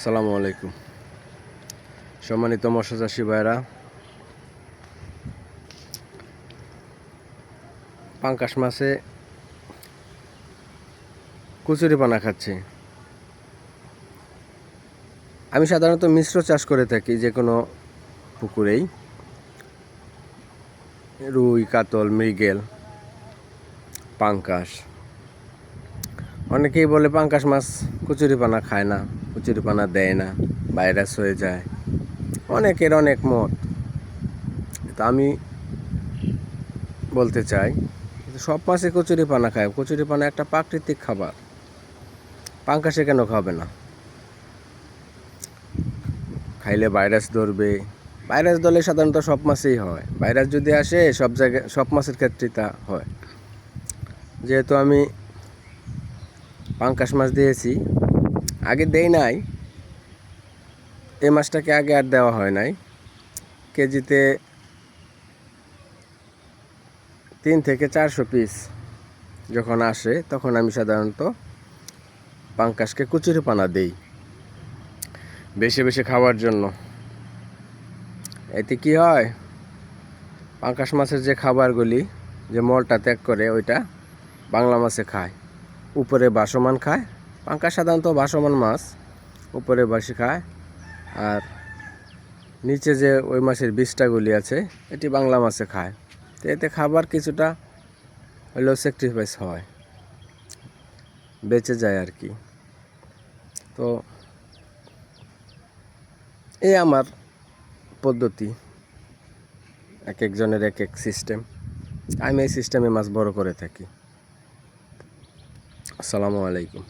আসসালামু আলাইকুম। সম্মানিত মৎস্য চাষি ভাইরা, পাঙ্কাশ মাছে কচুরি পানা খাচ্ছে। আমি সাধারণত মিশ্র চাষ করে থাকি যে কোনো পুকুরেই। রুই, কাতল, মৃগেল, পাঙ্কাশ। অনেকেই বলে পাঙ্কাশ মাছ কচুরি পানা খায় না, কচুরি পানা দেয় না, ভাইরাস হয়ে যায়। অনেকের অনেক মত। তো আমি বলতে চাই, সব মাছে কচুরি পানা খায়। কচুরি পানা একটা প্রাকৃতিক খাবার। পাঙ্কাশে কেন খাবে না? খাইলে ভাইরাস ধরবে। ভাইরাস ধরলে সাধারণত সব মাছেই হয়। ভাইরাস যদি আসে, সব জায়গায়, সব মাছের ক্ষেত্রে তা হয়। যেহেতু আমি পাঙ্কাশ মাছ দিয়েছি। আগে দেই নাই। এই মাছটাকে আগে আর দেওয়া হয় নাই। কেজিতে তিন থেকে চারশো পিস যখন আসে, তখন আমি সাধারণত পাঙ্কাশকে কুচুরি পানা দেই বেশি বেশি খাওয়ার জন্য। এতে কি হয়? পাঙ্কাশ মাছের যে খাবারগুলি, যে মলটা ত্যাগ করে, ওইটা বাংলা মাছে খায়। উপরে বাসমান খায়। পাঙ্কাশ সাধারণত বাসমান মাছ, উপরে বাসি খায়। আর নিচে যে ওই মাছের বীজটাগুলি আছে, এটি বাংলা মাছে খায়। তো এতে খাবার কিছুটা হলেও স্যাক্রিফাইস হয়। বেঁচে যায় আর কি। তো এই আমার পদ্ধতি। এক একজনের এক এক সিস্টেম আমি এই সিস্টেমে মাছ বড় করে থাকি। আসসালামু আলাইকুম।